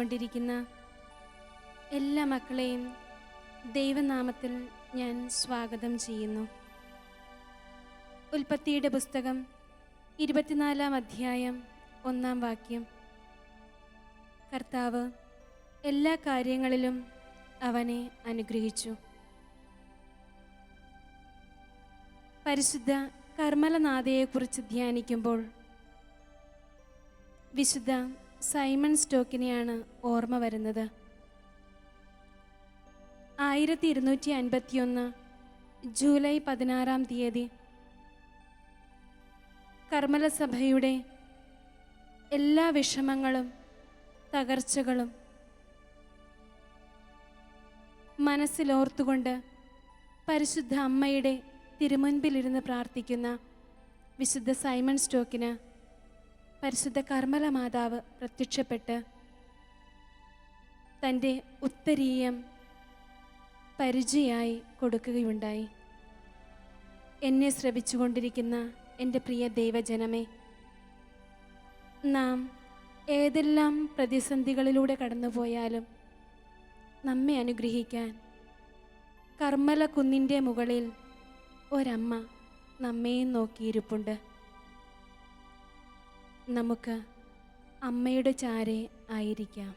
ശ്രവിച്ചുകൊണ്ടിരിക്കുന്ന എല്ലാ മക്കളെയും ദൈവനാമത്തിൽ ഞാൻ സ്വാഗതം ചെയ്യുന്നു. ഉൽപ്പത്തിയുടെ പുസ്തകം ഇരുപത്തിനാലാം അധ്യായം ഒന്നാം വാക്യം. കർത്താവ് എല്ലാ കാര്യങ്ങളിലും അവനെ അനുഗ്രഹിച്ചു. പരിശുദ്ധ കർമ്മലനാഥയെക്കുറിച്ച് ധ്യാനിക്കുമ്പോൾ വിശുദ്ധ സൈമൺ സ്റ്റോക്കിനെയാണ് ഓർമ്മ വരുന്നത്. ആയിരത്തി ഇരുന്നൂറ്റി അൻപത്തിയൊന്ന് ജൂലൈ പതിനാറാം തീയതി കർമ്മലസഭയുടെ എല്ലാ വിഷമങ്ങളും തകർച്ചകളും മനസ്സിലോർത്തുകൊണ്ട് പരിശുദ്ധ അമ്മയുടെ തിരുമുൻപിലിരുന്ന് പ്രാർത്ഥിക്കുന്ന വിശുദ്ധ സൈമൺ സ്റ്റോക്കിന് പരിശുദ്ധ കർമ്മല മാതാവ് പ്രത്യക്ഷപ്പെട്ട് തന്റെ ഉത്തരീയം പരിചയായി കൊടുക്കുകയുണ്ടായി. എന്നെ ശ്രവിച്ചുകൊണ്ടിരിക്കുന്ന എന്റെ പ്രിയ ദൈവജനമേ നാം ഏതെല്ലാം പ്രതിസന്ധികളിലൂടെ കടന്നുപോയാലും നമ്മെ അനുഗ്രഹിക്കാൻ കർമ്മല കുന്നിന്റെ മുകളിൽ ഒരമ്മ നമ്മെയും നോക്കിയിരിപ്പുണ്ട്. നമുക്ക് അമ്മയുടെ ചാരെ ആയിരിക്കാം.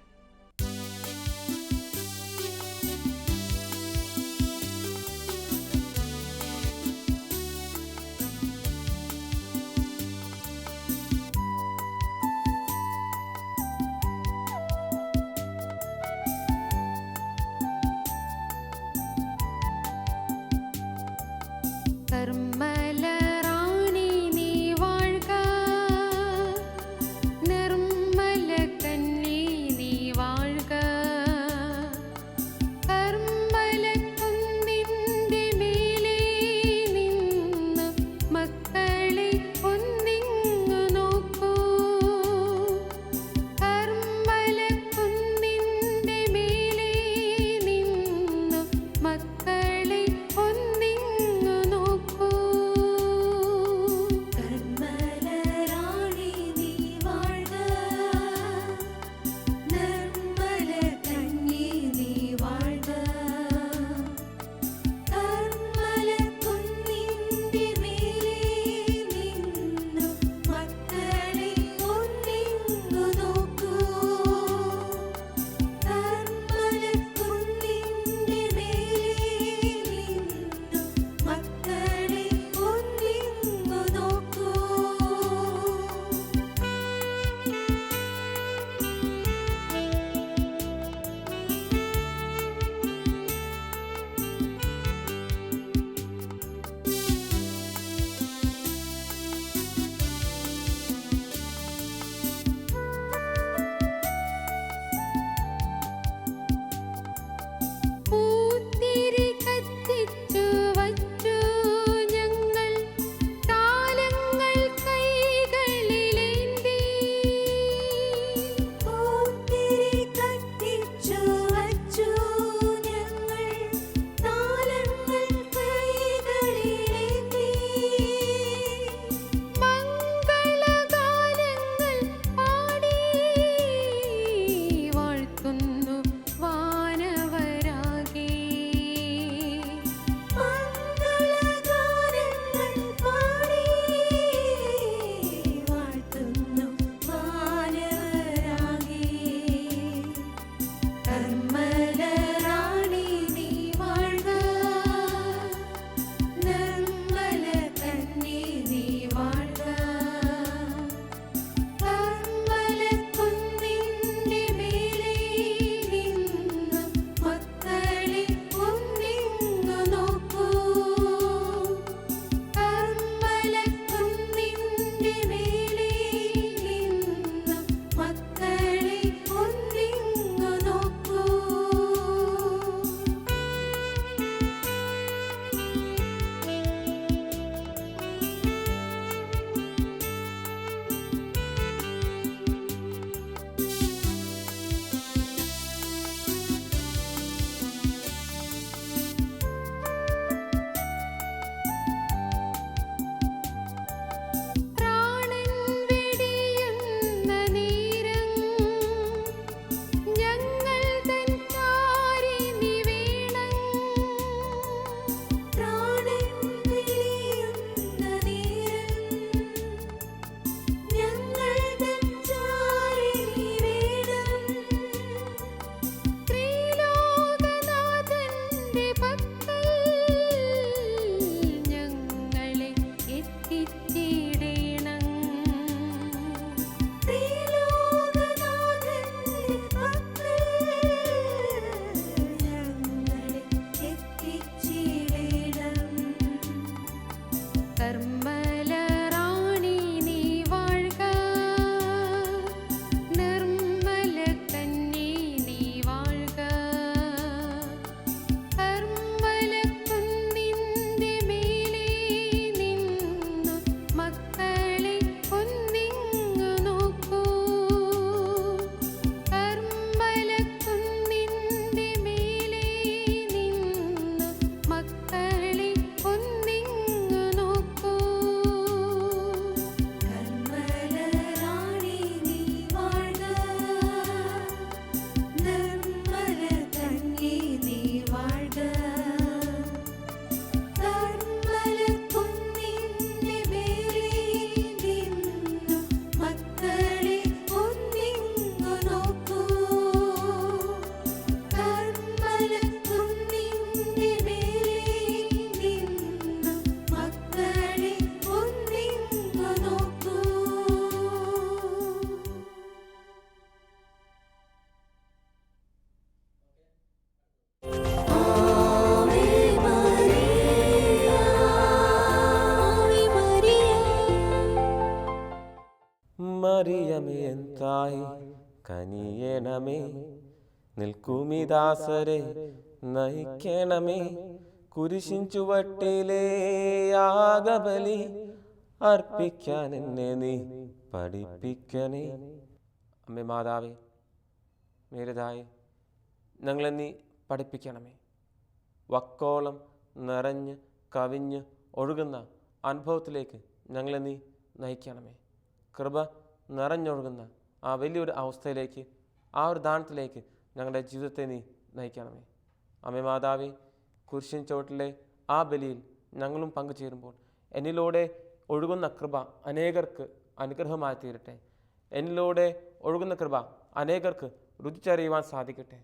മറിയമേ എന്തായി? കനിയണമേ നിൽക്കുമിദാസരെ നയിക്കണമേ. കുരിശിൻ ചുവട്ടിലെ യാഗബലി അർപ്പിക്കാൻ എന്നെ നീ പഠിപ്പിക്കണേ. അമ്മേ മാതാവേ മേരുതായി ഞങ്ങളെ നീ പഠിപ്പിക്കണമേ. വക്കോളം നിറഞ്ഞ് കവിഞ്ഞ് ഒഴുകുന്ന അനുഭവത്തിലേക്ക് ഞങ്ങളെ നീ നയിക്കണമേ. കൃപ നിറഞ്ഞൊഴുകുന്ന ആ വലിയൊരു അവസ്ഥയിലേക്ക് ആ ഒരു ദാനത്തിലേക്ക് ഞങ്ങളുടെ ജീവിതത്തെ നീ നയിക്കണമേ. അമ്മേ മാതാവേ കുരിശിൻ ചുവട്ടിലെ ആ ബലിയിൽ ഞങ്ങളും പങ്കുചേരുമ്പോൾ എന്നിലൂടെ ഒഴുകുന്ന കൃപ അനേകർക്ക് അനുഗ്രഹമായി തീരട്ടെ. എന്നിലൂടെ ഒഴുകുന്ന കൃപ അനേകർക്ക് രുചിച്ചറിയുവാൻ സാധിക്കട്ടെ.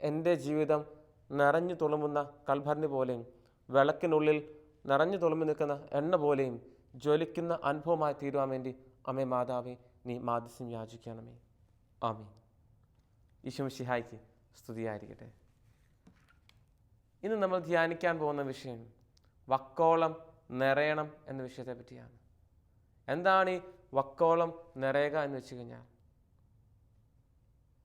എന്റെ ജീവിതം നിറഞ്ഞു തുളുമ്പുന്ന കൽഭരണി പോലെയും വിളക്കിനുള്ളിൽ നിറഞ്ഞു തുളുമ്പി നിൽക്കുന്ന എണ്ണ പോലെയും ജ്വലിക്കുന്ന അനുഭവമായി തീരുവാൻ വേണ്ടി അമ്മേ മാതാവേ നീ മാധ്യസ്യം യാചിക്കണമേ ആമേ ഈശോമിഷിഹായ്ക്ക് സ്തുതിയായിരിക്കട്ടെ. ഇന്ന് നമ്മൾ ധ്യാനിക്കാൻ പോകുന്ന വിഷയം വക്കോളം നിറയണം എന്ന വിഷയത്തെ പറ്റിയാണ്. എന്താണ് ഈ വക്കോളം നിറയുക എന്ന് വെച്ച് കഴിഞ്ഞാൽ?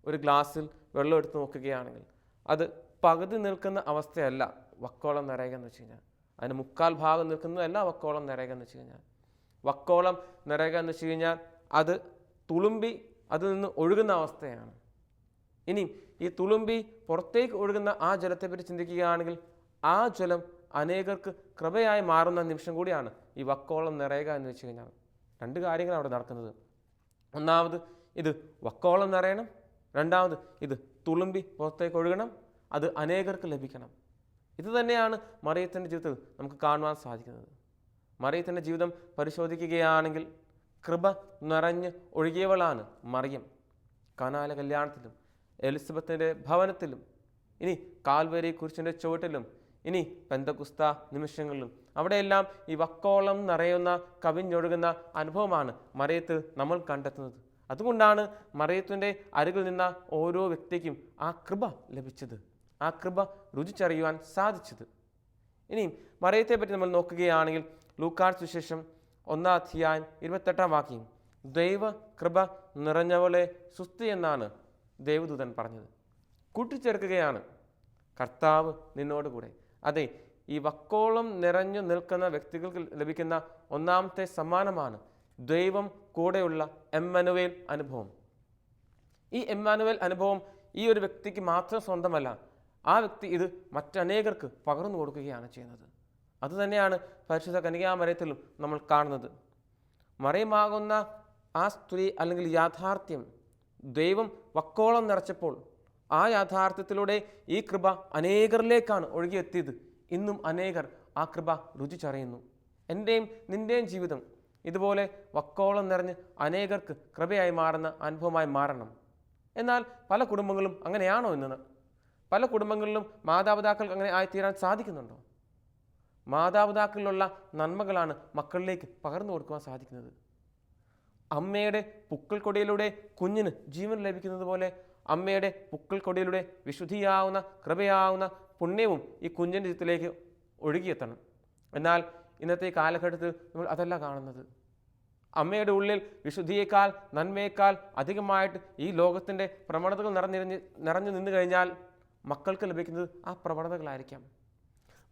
ഒരു ഗ്ലാസ്സിൽ വെള്ളം എടുത്ത് നോക്കുകയാണെങ്കിൽ അത് പകുതി നിൽക്കുന്ന അവസ്ഥയല്ല വക്കോളം നിറയുക എന്ന് വെച്ച് കഴിഞ്ഞാൽ. അതിന് മുക്കാൽ ഭാഗം നിൽക്കുന്നതല്ല വക്കോളം നിറയുക എന്ന് വെച്ച് കഴിഞ്ഞാൽ. വക്കോളം നിറയുക എന്ന് വെച്ച് കഴിഞ്ഞാൽ അത് തുളുമ്പി അതിൽ നിന്ന് ഒഴുകുന്ന അവസ്ഥയാണ്. ഇനി ഈ തുളുമ്പി പുറത്തേക്ക് ഒഴുകുന്ന ആ ജലത്തെപ്പറ്റി ചിന്തിക്കുകയാണെങ്കിൽ ആ ജലം അനേകർക്ക് കൃപയായി മാറുന്ന നിമിഷം കൂടിയാണ് ഈ വക്കോളം നിറയുക എന്ന് വെച്ച് കഴിഞ്ഞാൽ. രണ്ട് കാര്യങ്ങൾ അവിടെ നടക്കുന്നത്. ഒന്നാമത് ഇത് വക്കോളം നിറയണം. രണ്ടാമത് ഇത് തുളുമ്പി പുറത്തേക്ക് ഒഴുകണം. അത് അനേകർക്ക് ലഭിക്കണം. ഇത് തന്നെയാണ് മറിയത്തിന്റെ ജീവിതത്തിൽ നമുക്ക് കാണുവാൻ സാധിക്കുന്നത്. മറിയത്തിന്റെ ജീവിതം പരിശോധിക്കുകയാണെങ്കിൽ കൃപ നിറഞ്ഞ് ഒഴുകിയവളാണ് മറിയം. കനാല കല്യാണത്തിലും എലിസബത്തിന്റെ ഭവനത്തിലും ഇനി കാൽവരി കുരിശിന്റെ ചുവട്ടിലും ഇനി പെന്തകുസ്ത നിമിഷങ്ങളിലും അവിടെയെല്ലാം ഈ വക്കോളം നിറയുന്ന കവിഞ്ഞൊഴുകുന്ന അനുഭവമാണ് മറിയത്ത് നമ്മൾ കണ്ടെത്തുന്നത്. അതുകൊണ്ടാണ് മറിയത്തിന്റെ അരികിൽ നിന്ന ഓരോ വ്യക്തിക്കും ആ കൃപ ലഭിച്ചത് ആ കൃപ രുചിച്ചറിയുവാൻ സാധിച്ചത്. ഇനിയും മറിയത്തെ പറ്റി നമ്മൾ നോക്കുകയാണെങ്കിൽ ലൂക്കാർ സുശേഷം ഒന്നാം അധ്യായം ഇരുപത്തെട്ടാം വാക്യം. ദൈവ കൃപ നിറഞ്ഞവളെ സുസ്തി എന്നാണ് ദേവദൂതൻ പറഞ്ഞത്. കൂട്ടിച്ചേർക്കുകയാണ്. കർത്താവ് നിന്നോട് കൂടെ അതെ ഈ വക്കോളം നിറഞ്ഞു നിൽക്കുന്ന വ്യക്തികൾക്ക് ലഭിക്കുന്ന ഒന്നാമത്തെ സമ്മാനമാണ് ദൈവം കൂടെയുള്ള എമ്മാനുവേൽ അനുഭവം. ഈ എമ്മാനുവേൽ അനുഭവം ഈ ഒരു വ്യക്തിക്ക് മാത്രം സ്വന്തമല്ല ആ വ്യക്തി ഇത് മറ്റനേകർക്ക് പകർന്നു കൊടുക്കുകയാണ് ചെയ്യുന്നത്. അതുതന്നെയാണ് പരിശുദ്ധ കനികാമരത്തിലും നമ്മൾ കാണുന്നത്. മറയമാകുന്ന ആ സ്ത്രീ അല്ലെങ്കിൽ യാഥാർത്ഥ്യം ദൈവം വക്കോളം നിറച്ചപ്പോൾ ആ യാഥാർത്ഥ്യത്തിലൂടെ ഈ കൃപ അനേകരിലേക്കാണ് ഒഴുകിയെത്തിയത്. ഇന്നും അനേകർ ആ കൃപ രുചിച്ചറിയുന്നു. എന്റെയും നിന്റെയും ജീവിതം ഇതുപോലെ വക്കോളം നിറഞ്ഞ് അനേകർക്ക് കൃപയായി മാറുന്ന അനുഭവമായി മാറണം. എന്നാൽ പല കുടുംബങ്ങളും അങ്ങനെയാണോ എന്നത് പല കുടുംബങ്ങളിലും മാതാപിതാക്കൾക്ക് അങ്ങനെ ആയിത്തീരാൻ സാധിക്കുന്നുണ്ടോ? മാതാപിതാക്കളിലുള്ള നന്മകളാണ് മക്കളിലേക്ക് പകർന്നു കൊടുക്കുവാൻ സാധിക്കുന്നത്. അമ്മയുടെ പുക്കൾക്കൊടിയിലൂടെ കുഞ്ഞിന് ജീവൻ ലഭിക്കുന്നത് പോലെ അമ്മയുടെ പുക്കൾക്കൊടിയിലൂടെ വിശുദ്ധിയാവുന്ന കൃപയാവുന്ന പുണ്യവും ഈ കുഞ്ഞിന്റെ ജീവിതത്തിലേക്ക് ഒഴുകിയെത്തണം. എന്നാൽ ഇന്നത്തെ കാലഘട്ടത്തിൽ നമ്മൾ അതല്ല കാണുന്നത്. അമ്മയുടെ ഉള്ളിൽ വിശുദ്ധിയേക്കാൾ നന്മയേക്കാൾ അധികമായിട്ട് ഈ ലോകത്തിന്റെ പ്രവണതകൾ നിറഞ്ഞിരിഞ്ഞ് നിറഞ്ഞു നിന്നു കഴിഞ്ഞാൽ മക്കൾക്ക് ലഭിക്കുന്നത് ആ പ്രവണതകളായിരിക്കാം.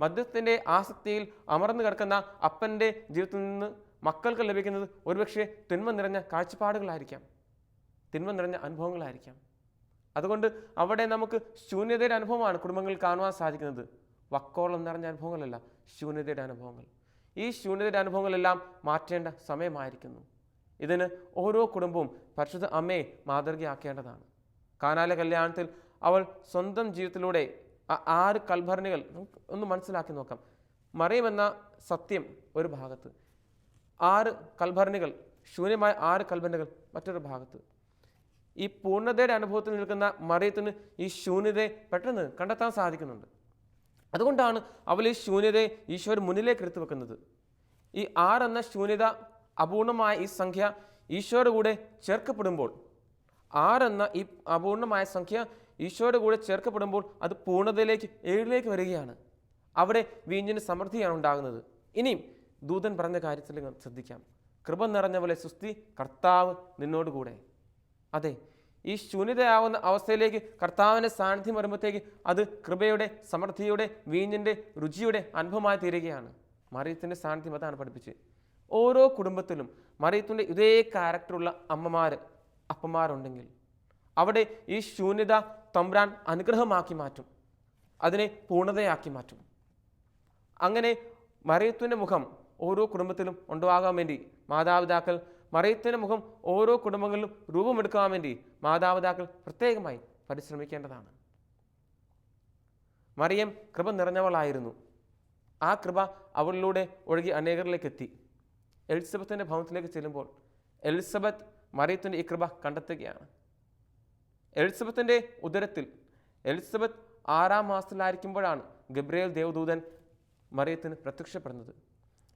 മദ്യത്തിന്റെ ആസക്തിയിൽ അമർന്നു കിടക്കുന്ന അപ്പന്റെ ജീവിതത്തിൽ നിന്ന് മക്കൾക്ക് ലഭിക്കുന്നത് ഒരുപക്ഷെ തിന്മ നിറഞ്ഞ കാഴ്ചപ്പാടുകളായിരിക്കാം. തിന്മ നിറഞ്ഞ അനുഭവങ്ങളായിരിക്കാം. അതുകൊണ്ട് അവിടെ നമുക്ക് ശൂന്യതയുടെ അനുഭവമാണ് കുടുംബങ്ങളിൽ കാണുവാൻ സാധിക്കുന്നത്. വക്കോളം നിറഞ്ഞ അനുഭവങ്ങളല്ല ശൂന്യതയുടെ അനുഭവങ്ങൾ. ഈ ശൂന്യതയുടെ അനുഭവങ്ങളെല്ലാം മാറ്റേണ്ട സമയമായിരിക്കുന്നു. ഇതിന് ഓരോ കുടുംബവും പരിശുദ്ധ അമ്മയെ മാതൃകയാക്കേണ്ടതാണ്. കാനാല കല്യാണത്തിൽ അവൾ സ്വന്തം ജീവിതത്തിലൂടെ ആ- ആറ് കൽഭരണികൾ ഒന്ന് മനസ്സിലാക്കി നോക്കാം. മറിയുമെന്ന സത്യം ഒരു ഭാഗത്ത് ആറ് കൽഭരണികൾ ശൂന്യമായ ആറ് കൽഭരണികൾ മറ്റൊരു ഭാഗത്ത്. ഈ പൂർണതയുടെ അനുഭവത്തിൽ നിൽക്കുന്ന മറിയത്തിന് ഈ ശൂന്യതയെ പെട്ടെന്ന് കണ്ടെത്താൻ സാധിക്കുന്നുണ്ട്. അതുകൊണ്ടാണ് അവൾ ഈ ശൂന്യതയെ ഈശോർ മുന്നിലേക്ക് എടുത്തു വെക്കുന്നത്. ഈ ആറെന്ന ശൂന്യത അപൂർണമായ ഈ സംഖ്യ ഈശോയുടെ കൂടെ ചേർക്കപ്പെടുമ്പോൾ ആറെന്ന ഈ അപൂർണമായ സംഖ്യ ഈശോയുടെ കൂടെ ചേർക്കപ്പെടുമ്പോൾ അത് പൂർണതയിലേക്ക് ഏഴിലേക്ക് വരികയാണ്. അവിടെ വീഞ്ഞിന് സമൃദ്ധിയാണ് ഉണ്ടാകുന്നത്. ഇനിയും ദൂതൻ പറഞ്ഞ കാര്യത്തിൽ ശ്രദ്ധിക്കാം. കൃപ നിറഞ്ഞ പോലെ സുസ്തി കർത്താവ് നിന്നോടുകൂടെ അതെ ഈ ശൂന്യതയാവുന്ന അവസ്ഥയിലേക്ക് കർത്താവിന്റെ സാന്നിധ്യം വരുമ്പോഴത്തേക്ക് അത് കൃപയുടെ സമൃദ്ധിയുടെ വീഞ്ഞിന്റെ രുചിയുടെ അനുഭവമായി തീരുകയാണ്. മറിയത്തിന്റെ സാന്നിധ്യം അതാണ് പഠിപ്പിച്ച് ഓരോ കുടുംബത്തിലും മറിയത്തിന്റെ ഇതേ ക്യാരക്ടറുള്ള അമ്മമാർ അപ്പന്മാരുണ്ടെങ്കിൽ അവിടെ ഈ ശൂന്യത തമ്പുരാൻ അനുഗ്രഹമാക്കി മാറ്റും. അതിനെ പൂർണതയാക്കി മാറ്റും. അങ്ങനെ മറിയത്തിന്റെ മുഖം ഓരോ കുടുംബത്തിലും ഉണ്ടാകാൻ വേണ്ടി മാതാപിതാക്കൾ മറിയത്തിന്റെ മുഖം ഓരോ കുടുംബങ്ങളിലും രൂപമെടുക്കാൻ വേണ്ടി മാതാപിതാക്കൾ പ്രത്യേകമായി പരിശ്രമിക്കേണ്ടതാണ്. മറിയം കൃപ നിറഞ്ഞവളായിരുന്നു. ആ കൃപ അവളിലൂടെ ഒഴുകി അനേകരിലേക്ക് എത്തി എലിസബത്തിന്റെ ഭവനത്തിലേക്ക് ചെല്ലുമ്പോൾ എലിസബത്ത് മറിയത്തിന്റെ ഈ കൃപ കണ്ടെത്തുകയാണ്. എലിസബത്തിന്റെ ഉദരത്തിൽ എലിസബത്ത് ആറാം മാസത്തിലായിരിക്കുമ്പോഴാണ് ഗബ്രിയേൽ ദേവദൂതൻ മറിയത്തിന് പ്രത്യക്ഷപ്പെടുന്നത്.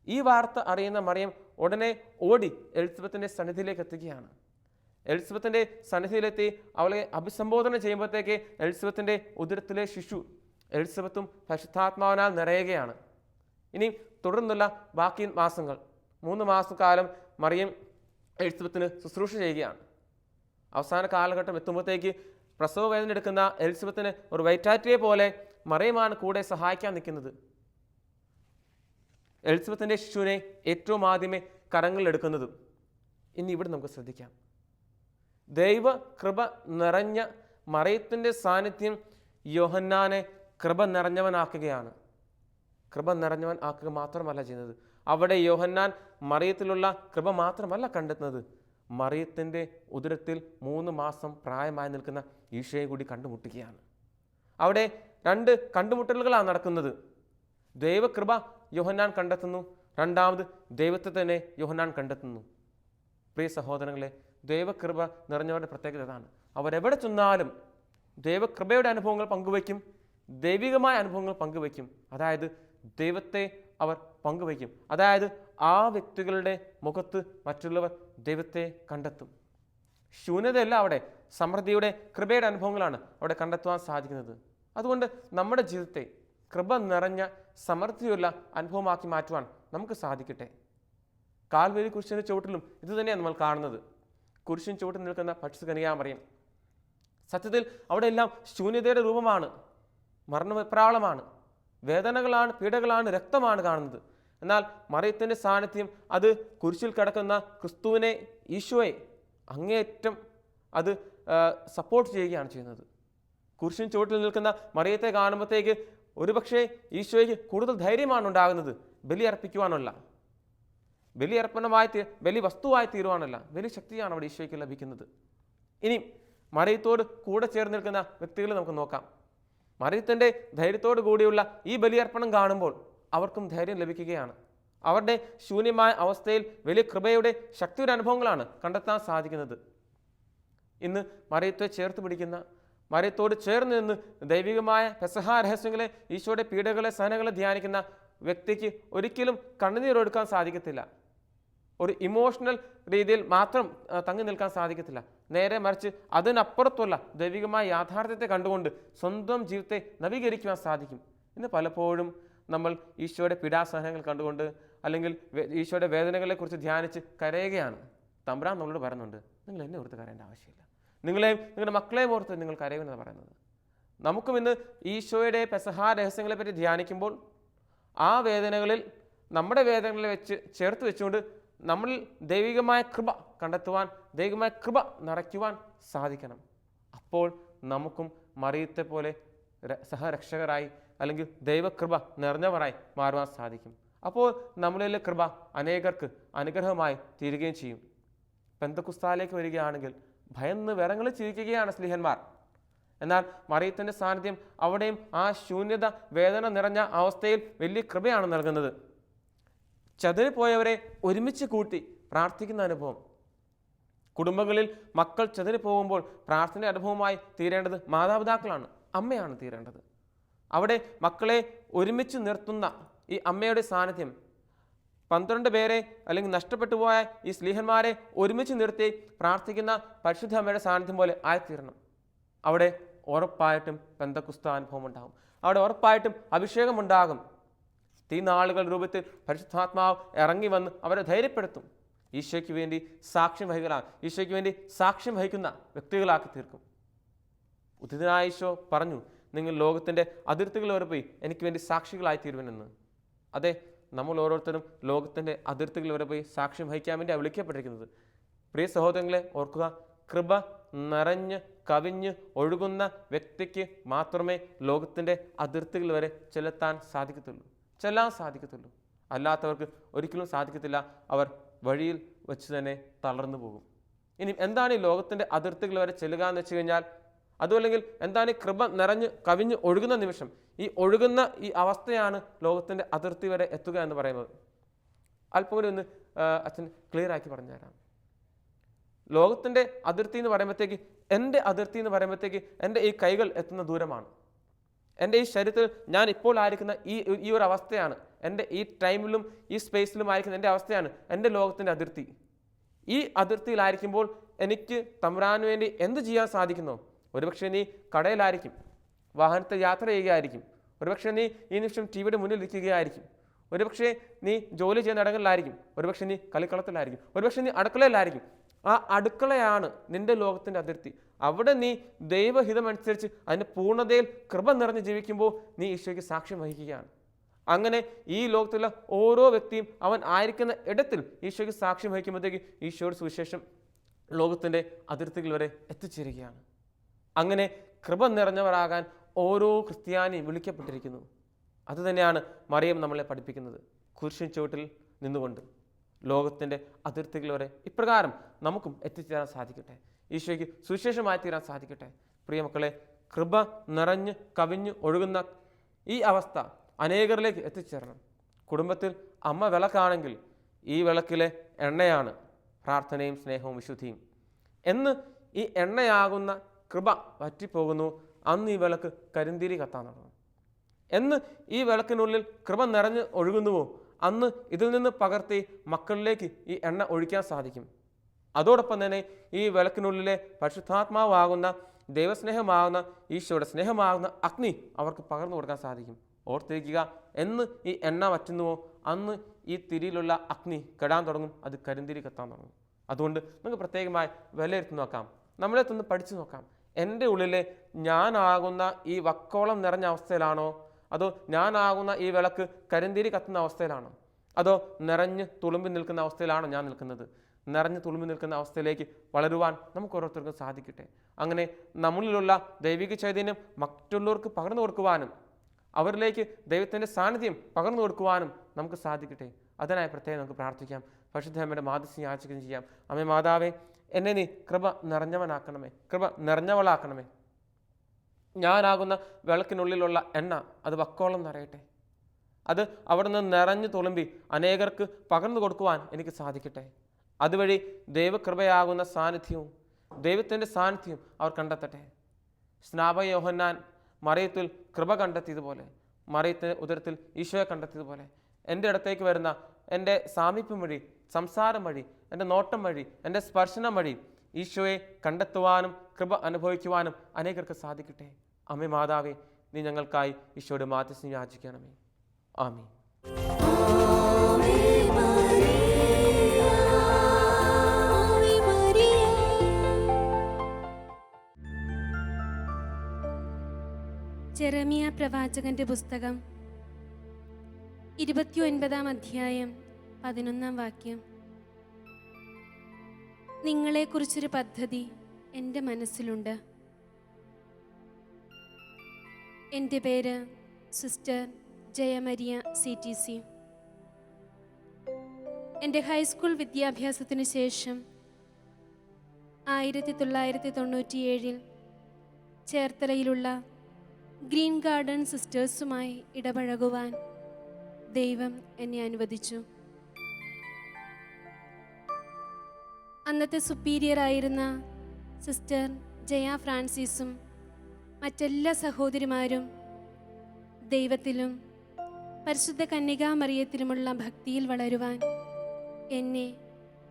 ഈ വാർത്ത അറിയുന്ന മറിയം ഉടനെ ഓടി എലിസബത്തിന്റെ സന്നിധിയിലേക്ക് എത്തുകയാണ്. എലിസബത്തിന്റെ സന്നിധിയിലെത്തി അവളെ അഭിസംബോധന ചെയ്യുമ്പോഴത്തേക്ക് എലിസബത്തിന്റെ ഉദരത്തിലെ ശിശു എലിസബത്തും പരിശുദ്ധാത്മാവിനാൽ നിറയുകയാണ്. ഇനി തുടർന്നുള്ള ബാക്കി മാസങ്ങൾ മൂന്ന് മാസക്കാലം മറിയം എലിസബത്തിന് ശുശ്രൂഷ ചെയ്യുകയാണ്. അവസാന കാലഘട്ടം എത്തുമ്പോഴത്തേക്ക് പ്രസവ വേദന എടുക്കുന്ന എലിസബത്തിന് ഒരു വൈറ്റാറ്റിയെ പോലെ മറിയമാണ് കൂടെ സഹായിക്കാൻ നിൽക്കുന്നത്. എലിസബത്തിന്റെ ശിശുവിനെ ഏറ്റവും ആദ്യമേ കരങ്ങളിലെടുക്കുന്നതും ഇനി ഇവിടെ നമുക്ക് ശ്രദ്ധിക്കാം. ദൈവ കൃപ നിറഞ്ഞ മറയത്തിന്റെ സാന്നിധ്യം യോഹന്നാനെ കൃപ നിറഞ്ഞവനാക്കുകയാണ്. കൃപ നിറഞ്ഞവൻ ആക്കുക മാത്രമല്ല ചെയ്യുന്നത്. അവിടെ യോഹന്നാൻ മറിയത്തിലുള്ള കൃപ മാത്രമല്ല കണ്ടെത്തുന്നത്. മറിയത്തിന്റെ ഉദരത്തിൽ മൂന്ന് മാസം പ്രായമായി നിൽക്കുന്ന ഈശോയെ കൂടി കണ്ടുമുട്ടുകയാണ്. അവിടെ രണ്ട് കണ്ടുമുട്ടലുകളാണ് നടക്കുന്നത്. ദൈവകൃപ യോഹന്നാൻ കണ്ടെത്തുന്നു. രണ്ടാമത് ദൈവത്തെ തന്നെ യോഹന്നാൻ കണ്ടെത്തുന്നു. പ്രിയ സഹോദരങ്ങളെ ദൈവകൃപ നിറഞ്ഞവരുടെ പ്രത്യേകത അതാണ്. അവരെവിടെ ചെന്നാലും ദൈവകൃപയുടെ അനുഭവങ്ങൾ പങ്കുവയ്ക്കും ദൈവികമായ അനുഭവങ്ങൾ പങ്കുവയ്ക്കും. അതായത് ദൈവത്തെ അവർ പങ്കുവയ്ക്കും. അതായത് ആ വ്യക്തികളുടെ മുഖത്ത് മറ്റുള്ളവർ ദൈവത്തെ കണ്ടെത്തും. ശൂന്യതയല്ല അവിടെ. സമൃദ്ധിയുടെ കൃപയുടെ അനുഭവങ്ങളാണ് അവിടെ കണ്ടെത്തുവാൻ സാധിക്കുന്നത്. അതുകൊണ്ട് നമ്മുടെ ജീവിതത്തെ കൃപ നിറഞ്ഞ സമൃദ്ധിയുള്ള അനുഭവമാക്കി മാറ്റുവാൻ നമുക്ക് സാധിക്കട്ടെ. കാൽവേലി കുരിശിന്റെ ചുവട്ടിലും ഇതുതന്നെയാണ് നമ്മൾ കാണുന്നത്. കുരിശിൻ ചുവട്ടിൽ നിൽക്കുന്ന പക്ഷികനിയാമറിയം സത്യത്തിൽ അവിടെയെല്ലാം ശൂന്യതയുടെ രൂപമാണ്. മരണവിപ്രാളമാണ് വേദനകളാണ് പീഡകളാണ് രക്തമാണ് കാണുന്നത്. എന്നാൽ മറിയത്തിന്റെ സാന്നിധ്യം അത് കുരിശിൽ കിടക്കുന്ന ക്രിസ്തുവിനെ ഈശോയെ അങ്ങേയറ്റം അത് സപ്പോർട്ട് ചെയ്യുകയാണ് ചെയ്യുന്നത്. കുരിശിൻ ചുവട്ടിൽ നിൽക്കുന്ന മറിയത്തെ കാണുമ്പോഴത്തേക്ക് ഒരുപക്ഷെ ഈശോയ്ക്ക് കൂടുതൽ ധൈര്യമാണ് ഉണ്ടാകുന്നത്. ബലി അർപ്പിക്കുവാനുള്ള ബലി അർപ്പണമായി ബലി വസ്തുവായി തീരുവാനല്ല. ബലി ശക്തിയാണ് അവിടെ ഈശോയ്ക്ക് ലഭിക്കുന്നത്. ഇനി മറിയത്തോട് കൂടെ ചേർന്ന് നിൽക്കുന്ന വ്യക്തികളെ നമുക്ക് നോക്കാം. മറിയത്തിന്റെ ധൈര്യത്തോടു കൂടിയുള്ള ഈ ബലിയർപ്പണം കാണുമ്പോൾ അവർക്കും ധൈര്യം ലഭിക്കുകയാണ്. അവരുടെ ശൂന്യമായ അവസ്ഥയിൽ വലിയ കൃപയുടെ ശക്തിയുടെ അനുഭവങ്ങളാണ് കണ്ടെത്താൻ സാധിക്കുന്നത്. ഇന്ന് മറിയത്തെ ചേർത്ത് പിടിക്കുന്ന മറിയത്തോട് ചേർന്ന് നിന്ന് ദൈവികമായ പെസഹ രഹസ്യങ്ങളെ ഈശോയുടെ പീഡകളെ സഹനങ്ങളെ ധ്യാനിക്കുന്ന വ്യക്തിക്ക് ഒരിക്കലും കണ്ണുനീരൊടുക്കാൻ സാധിക്കത്തില്ല. ഒരു ഇമോഷണൽ രീതിയിൽ മാത്രം തങ്ങി നിൽക്കാൻ സാധിക്കത്തില്ല. നേരെ മറിച്ച് അതിനപ്പുറത്തുള്ള ദൈവികമായ യാഥാർത്ഥ്യത്തെ കണ്ടുകൊണ്ട് സ്വന്തം ജീവിതത്തെ നവീകരിക്കുവാൻ സാധിക്കും. ഇന്ന് പലപ്പോഴും നമ്മൾ ഈശോയുടെ പീഡാസഹനങ്ങൾ കണ്ടുകൊണ്ട് അല്ലെങ്കിൽ ഈശോയുടെ വേദനകളെക്കുറിച്ച് ധ്യാനിച്ച് കരയുകയാണ്. തമ്പ്രാൻ നമ്മളോട് പറയുന്നുണ്ട് നിങ്ങൾ എന്നെ ഓർത്ത് കരയേണ്ട ആവശ്യമില്ല. നിങ്ങളെയും നിങ്ങളുടെ മക്കളെയും ഓർത്ത് നിങ്ങൾ കരയുമെന്നാണ് പറയുന്നത്. നമുക്കും ഇന്ന് ഈശോയുടെ പെസഹാ രഹസ്യങ്ങളെപ്പറ്റി ധ്യാനിക്കുമ്പോൾ ആ വേദനകളിൽ നമ്മുടെ വേദനകളെ വെച്ച് ചേർത്ത് വെച്ചുകൊണ്ട് നമ്മളിൽ ദൈവികമായ കൃപ കണ്ടെത്തുവാൻ ദൈവികമായ കൃപ നിറയ്ക്കുവാൻ സാധിക്കണം. അപ്പോൾ നമുക്കും മറിയത്തെ പോലെ സഹരക്ഷകരായി അല്ലെങ്കിൽ ദൈവകൃപ നിറഞ്ഞവരായി മാറുവാൻ സാധിക്കും. അപ്പോൾ നമ്മളിലെ കൃപ അനേകർക്ക് അനുഗ്രഹമായി തീരുകയും ചെയ്യും. പെന്തക്കുസ്താലേക്ക് വരികയാണെങ്കിൽ ഭയന്ന് വിറങ്ങളിൽ ചിരിക്കുകയാണ് സ്ലിഹന്മാർ. എന്നാൽ മറിയത്തിന്റെ സാന്നിധ്യം അവിടെയും ആ ശൂന്യത വേദന നിറഞ്ഞ അവസ്ഥയിൽ വലിയ കൃപയാണ് നൽകുന്നത്. ചതിരിപ്പോയവരെ ഒരുമിച്ച് കൂട്ടി പ്രാർത്ഥിക്കുന്ന അനുഭവം. കുടുംബങ്ങളിൽ മക്കൾ ചെതറിപ്പോകുമ്പോൾ പ്രാർത്ഥന അനുഭവമായി തീരേണ്ടത് മാതാപിതാക്കളാണ് അമ്മയാണ് തീരേണ്ടത്. അവിടെ മക്കളെ ഒരുമിച്ച് നിർത്തുന്ന ഈ അമ്മയുടെ സാന്നിധ്യം പന്ത്രണ്ട് പേരെ അല്ലെങ്കിൽ നഷ്ടപ്പെട്ടു പോയ ഈ സ്ലീഹന്മാരെ ഒരുമിച്ച് നിർത്തി പ്രാർത്ഥിക്കുന്ന പരിശുദ്ധ അമ്മയുടെ സാന്നിധ്യം പോലെ ആയിത്തീരണം. അവിടെ ഉറപ്പായിട്ടും പെന്തക്കുസ്ത അനുഭവം ഉണ്ടാകും. അവിടെ ഉറപ്പായിട്ടും അഭിഷേകമുണ്ടാകും തീ നാളുകൾ രൂപത്തിൽ പരിശുദ്ധാത്മാവ് ഇറങ്ങി വന്ന് അവരെ ധൈര്യപ്പെടുത്തും. ഈശോയ്ക്ക് വേണ്ടി സാക്ഷ്യം വഹിക്കലാണ് ഈശോയ്ക്ക് വേണ്ടി സാക്ഷ്യം വഹിക്കുന്ന വ്യക്തികളാക്കി തീർക്കും. ഉദിതനായ ഈശോ പറഞ്ഞു നിങ്ങൾ ലോകത്തിന്റെ അതിർത്തികൾ വരെ പോയി എനിക്ക് വേണ്ടി സാക്ഷികളായി തീരുവനെന്ന്. അതെ നമ്മൾ ഓരോരുത്തരും ലോകത്തിന്റെ അതിർത്തികൾ വരെ പോയി സാക്ഷ്യം വഹിക്കാൻ വേണ്ടിയാണ് വിളിക്കപ്പെട്ടിരിക്കുന്നത്. പ്രിയ സഹോദരങ്ങളെ ഓർക്കുക കൃപ നിറഞ്ഞ് കവിഞ്ഞ് ഒഴുകുന്ന വ്യക്തിക്ക് മാത്രമേ ലോകത്തിന്റെ അതിർത്തികൾ വരെ ചെലുത്താൻ സാധിക്കത്തുള്ളൂ. ചെല്ലാൻ സാധിക്കത്തുള്ളൂ. അല്ലാത്തവർക്ക് ഒരിക്കലും സാധിക്കത്തില്ല. അവർ വഴിയിൽ വെച്ച് തന്നെ തളർന്നു പോകും. ഇനി എന്താണ് ഈ ലോകത്തിന്റെ അതിർത്തികൾ വരെ ചെല്ലുക എന്ന് വെച്ച് കഴിഞ്ഞാൽ അതുമല്ലെങ്കിൽ എന്താണ് ഈ കൃപ നിറഞ്ഞ് കവിഞ്ഞ് ഒഴുകുന്ന നിമിഷം ഈ ഒഴുകുന്ന ഈ അവസ്ഥയാണ് ലോകത്തിന്റെ അതിർത്തി വരെ എത്തുക എന്ന് പറയുന്നത്. അല്പം ഒന്ന് അച്ഛൻ ക്ലിയർ ആക്കി പറഞ്ഞുതരാം. ലോകത്തിന്റെ അതിർത്തി എന്ന് പറയുമ്പോഴത്തേക്ക് എന്റെ അതിർത്തി എന്ന് പറയുമ്പോഴത്തേക്ക് എന്റെ ഈ കൈകൾ എത്തുന്ന ദൂരമാണ്. എന്റെ ഈ ശരീരത്തിൽ ഞാൻ ഇപ്പോൾ ആയിരിക്കുന്ന ഈ ഈ ഒരു അവസ്ഥയാണ്. എന്റെ ഈ ടൈമിലും ഈ സ്പേസിലും ആയിരിക്കുന്ന എന്റെ അവസ്ഥയാണ് എന്റെ ലോകത്തിന്റെ അതിർത്തി. ഈ അതിർത്തിയിലായിരിക്കുമ്പോൾ എനിക്ക് തമ്പുരാന് വേണ്ടി എന്ത് ചെയ്യാൻ സാധിക്കുന്നോ? ഒരുപക്ഷെ നീ കടയിലായിരിക്കും വാഹനത്തെ യാത്ര ചെയ്യുകയായിരിക്കും. ഒരുപക്ഷെ നീ ഈ നിമിഷം ടി വിയുടെ മുന്നിൽ ഇരിക്കുകയായിരിക്കും. ഒരുപക്ഷെ നീ ജോലി ചെയ്യുന്ന ഇടങ്ങളിലായിരിക്കും. ഒരുപക്ഷെ നീ കളിക്കളത്തിലായിരിക്കും. ഒരുപക്ഷെ നീ അടുക്കളയിലായിരിക്കും. ആ അടുക്കളയാണ് നിന്റെ ലോകത്തിന്റെ അതിർത്തി. അവിടെ നീ ദൈവഹിതമനുസരിച്ച് അതിന്റെ പൂർണതയിൽ കൃപ നിറഞ്ഞ് ജീവിക്കുമ്പോൾ നീ ഈശോയ്ക്ക് സാക്ഷ്യം വഹിക്കുകയാണ്. അങ്ങനെ ഈ ലോകത്തുള്ള ഓരോ വ്യക്തിയും അവൻ ആയിരിക്കുന്ന ഇടത്തിൽ ഈശോയ്ക്ക് സാക്ഷ്യം വഹിക്കുമ്പോഴത്തേക്ക് ഈശോയുടെ സുവിശേഷം ലോകത്തിന്റെ അതിർത്തികൾ വരെ എത്തിച്ചേരുകയാണ്. അങ്ങനെ കൃപ നിറഞ്ഞവരാകാൻ ഓരോ ക്രിസ്ത്യാനിയും വിളിക്കപ്പെട്ടിരിക്കുന്നു. അതുതന്നെയാണ് മറിയം നമ്മളെ പഠിപ്പിക്കുന്നത്. കുരിശിൻ ചുവട്ടിൽ നിന്നുകൊണ്ട്. ലോകത്തിന്റെ അതിർത്തികൾ വരെ ഇപ്രകാരം നമുക്കും എത്തിച്ചേരാൻ സാധിക്കട്ടെ. ഈശോയ്ക്ക് സുവിശേഷമായി തീരാൻ സാധിക്കട്ടെ. പ്രിയ മക്കളെ കൃപ നിറഞ്ഞ് കവിഞ്ഞ് ഒഴുകുന്ന ഈ അവസ്ഥ അനേകരിലേക്ക് എത്തിച്ചേരണം. കുടുംബത്തിൽ അമ്മ വിളക്കാണെങ്കിൽ ഈ വിളക്കിലെ എണ്ണയാണ് പ്രാർത്ഥനയും സ്നേഹവും വിശുദ്ധിയും. എന്ന് ഈ എണ്ണയാകുന്ന കൃപ വറ്റിപ്പോകുന്നു. അന്ന് ഈ വിളക്ക് കരിന്തിരി കത്താൻ തുടങ്ങും. എന്ന് ഈ വിളക്കിനുള്ളിൽ കൃപ നിറഞ്ഞ് ഒഴുകുന്നുവോ? അന്ന് ഇതിൽ നിന്ന് പകർത്തി മക്കളിലേക്ക് ഈ എണ്ണ ഒഴിക്കാൻ സാധിക്കും. അതോടൊപ്പം തന്നെ ഈ വിളക്കിനുള്ളിലെ പരിശുദ്ധാത്മാവാകുന്ന ദൈവസ്നേഹമാകുന്ന ഈശോയുടെ സ്നേഹമാകുന്ന അഗ്നി അവർക്ക് പകർന്നു കൊടുക്കാൻ സാധിക്കും. ഓർത്തിരിക്കുക എന്ന് ഈ എണ്ണ വറ്റുന്നുവോ അന്ന് ഈ തിരിയിലുള്ള അഗ്നി കെടാൻ തുടങ്ങും അത് കരിന്തിരി കത്താൻ തുടങ്ങും. അതുകൊണ്ട് നമുക്ക് പ്രത്യേകമായി വിലയിരുത്തി നോക്കാം. നമ്മളെ തന്നെ പഠിച്ചു നോക്കാം. എന്റെ ഉള്ളിലെ ഞാനാകുന്ന ഈ വക്കോളം നിറഞ്ഞ അവസ്ഥയിലാണോ അതോ ഞാനാകുന്ന ഈ വിളക്ക് കരിന്തിരി കത്തുന്ന അവസ്ഥയിലാണോ? അതോ നിറഞ്ഞ് തുളുമ്പി നിൽക്കുന്ന അവസ്ഥയിലാണോ ഞാൻ നിൽക്കുന്നത്? നിറഞ്ഞ് തുളുമ്പി നിൽക്കുന്ന അവസ്ഥയിലേക്ക് വളരുവാൻ നമുക്ക് ഓരോരുത്തർക്കും സാധിക്കട്ടെ. അങ്ങനെ നമ്മളിലുള്ള ദൈവിക ചൈതന്യം മറ്റുള്ളവർക്ക് പകർന്നു കൊടുക്കുവാനും അവരിലേക്ക് ദൈവത്തിന്റെ സാന്നിധ്യം പകർന്നു കൊടുക്കുവാനും നമുക്ക് സാധിക്കട്ടെ. അതിനായി പ്രത്യേകം നമുക്ക് പ്രാർത്ഥിക്കാം. പരിശുദ്ധ അമ്മയുടെ മാതൃശ്രീ യാചിക്കുകയും ചെയ്യാം. അമ്മ മാതാവേ എന്നെ നീ കൃപ നിറഞ്ഞവനാക്കണമേ. കൃപ നിറഞ്ഞവളാക്കണമേ. ഞാനാകുന്ന വിളക്കിനുള്ളിലുള്ള എണ്ണ അത് വക്കോളം നിറയട്ടെ. അത് അവിടെ നിന്ന് നിറഞ്ഞു തുളുമ്പി അനേകർക്ക് പകർന്നു കൊടുക്കുവാൻ എനിക്ക് സാധിക്കട്ടെ. അതുവഴി ദൈവകൃപയാകുന്ന സാന്നിധ്യവും ദൈവത്തിന്റെ സാന്നിധ്യവും അവർ കണ്ടെത്തട്ടെ. സ്നാപ യോഹന്നാൻ മറയത്തിൽ കൃപ കണ്ടെത്തിയതുപോലെ മറയത്തിന് ഉദരത്തിൽ ഈശോയെ കണ്ടെത്തിയതുപോലെ എന്റെ അടുത്തേക്ക് വരുന്ന എന്റെ സാമീപ്യം വഴി സംസാരം വഴി എന്റെ നോട്ടം വഴി എന്റെ സ്പർശനം വഴി ഈശോയെ കണ്ടെത്തുവാനും കൃപ അനുഭവിക്കുവാനും അനേകർക്ക് സാധിക്കട്ടെ. അമ്മേ മാതാവേ നീ ഞങ്ങൾക്കായി ഈശോയുടെ മാധ്യസ്ഥം യാചിക്കണമേ ആമീൻ. ചെറമിയ പ്രവാചകന്റെ പുസ്തകം ഇരുപത്തിയൊൻപതാം അധ്യായം പതിനൊന്നാം വാക്യം. നിങ്ങളെക്കുറിച്ചൊരു പദ്ധതി എന്റെ മനസ്സിലുണ്ട്. എന്റെ പേര് sister Jayamaria C T C. എന്റെ ഹൈസ്കൂൾ വിദ്യാഭ്യാസത്തിന് ശേഷം ആയിരത്തി തൊള്ളായിരത്തി തൊണ്ണൂറ്റിയേഴിൽ ചേർത്തലയിലുള്ള ഗ്രീൻ ഗാർഡൻ സിസ്റ്റേഴ്സുമായി ഇടപഴകുവാൻ ദൈവം എന്നെ അനുവദിച്ചു. അന്നത്തെ സുപ്പീരിയറായിരുന്ന സിസ്റ്റർ ജയ ഫ്രാൻസിസും മറ്റെല്ലാ സഹോദരിമാരും ദൈവത്തിലും പരിശുദ്ധ കന്യകാമറിയത്തിലുമുള്ള ഭക്തിയിൽ വളരുവാൻ എന്നെ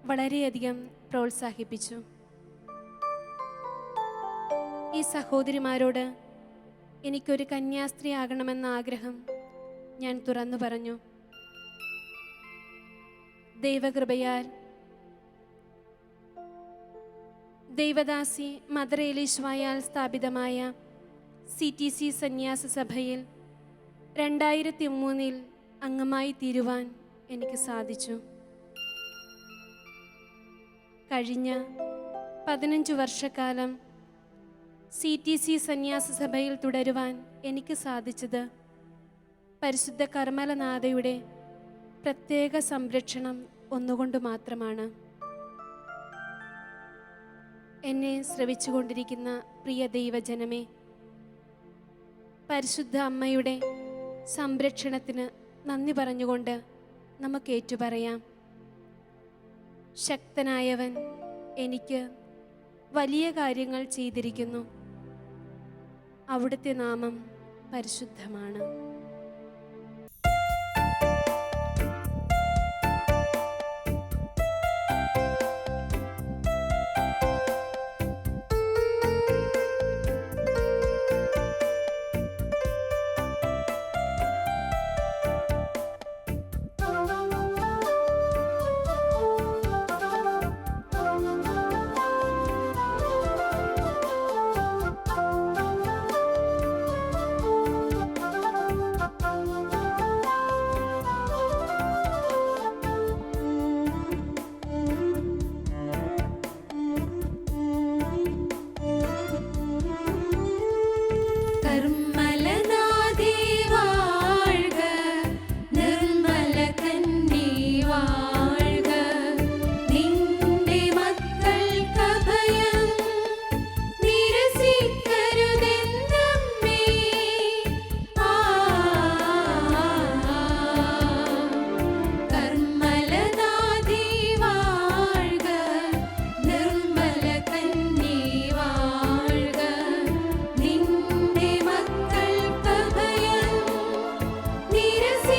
വളരെയധികം പ്രോത്സാഹിപ്പിച്ചു. ഈ സഹോദരിമാരോട് എനിക്കൊരു കന്യാസ്ത്രീ ആകണമെന്ന ആഗ്രഹം ഞാൻ തുറന്നു പറഞ്ഞു. ദൈവകൃപയാൽ ദൈവദാസി മദർ ഏലീശ്വായാൽ സ്ഥാപിതമായ സി ടി സി സന്യാസ സഭയിൽ രണ്ടായിരത്തി മൂന്നിൽ അംഗമായി തീരുവാൻ എനിക്ക് സാധിച്ചു. കഴിഞ്ഞ പതിനഞ്ച് വർഷക്കാലം സി ടി സി സന്യാസ സഭയിൽ തുടരുവാൻ എനിക്ക് സാധിച്ചത് പരിശുദ്ധ കർമ്മലനാഥയുടെ പ്രത്യേക സംരക്ഷണം ഒന്നുകൊണ്ട് മാത്രമാണ്. എന്നെ ശ്രവിച്ചുകൊണ്ടിരിക്കുന്ന പ്രിയ ദൈവജനമേ പരിശുദ്ധ അമ്മയുടെ സംരക്ഷണത്തിന് നന്ദി പറഞ്ഞുകൊണ്ട് നമുക്ക് ഏറ്റുപറയാം. ശക്തനായവൻ എനിക്ക് വലിയ കാര്യങ്ങൾ ചെയ്തിരിക്കുന്നു. അവിടുത്തെ നാമം പരിശുദ്ധമാണ്.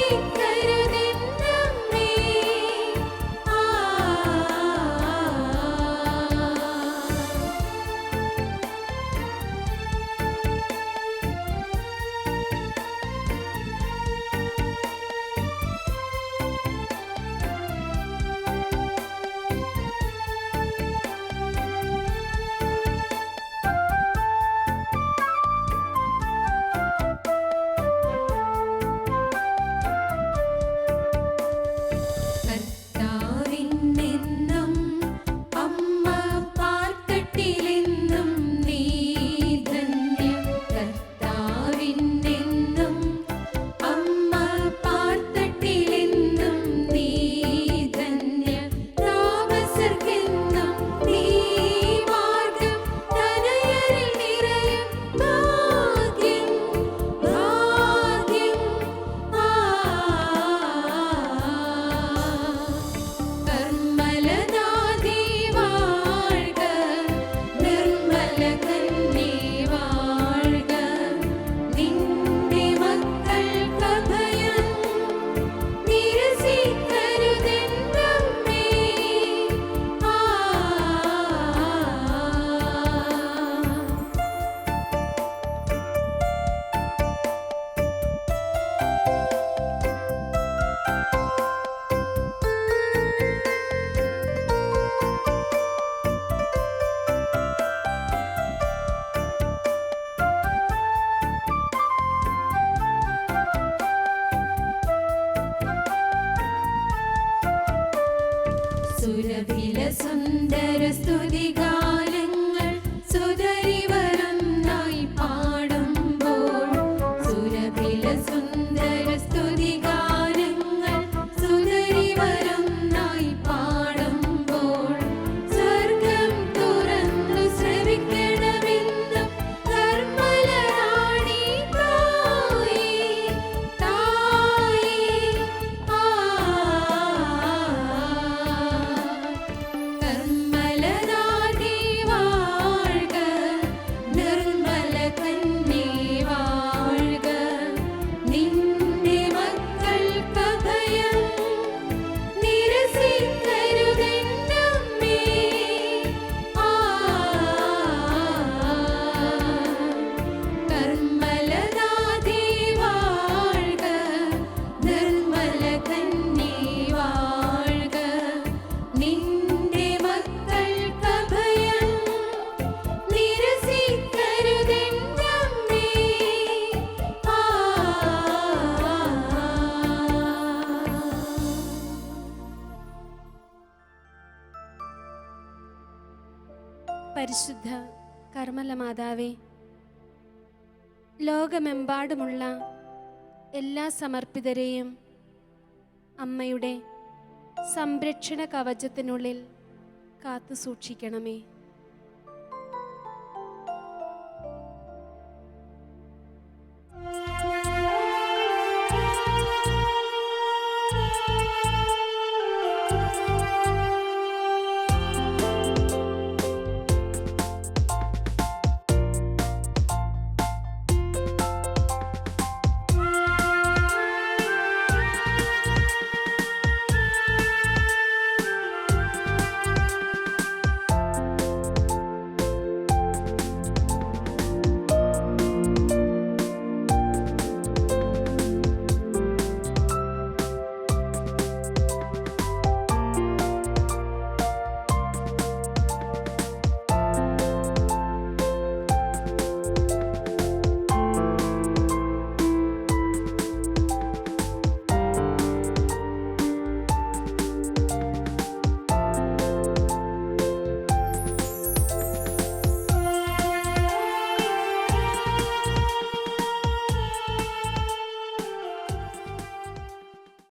Thank you. സുരഭില സുന്ദര സ്തുതിഗാനങ്ങൾ സുതരിവരൊന്നായി ലോകമെമ്പാടുമുള്ള എല്ലാ സമർപ്പിതരെയും അമ്മയുടെ സംരക്ഷണ കവചത്തിനുള്ളിൽ കാത്തു സൂക്ഷിക്കണമേ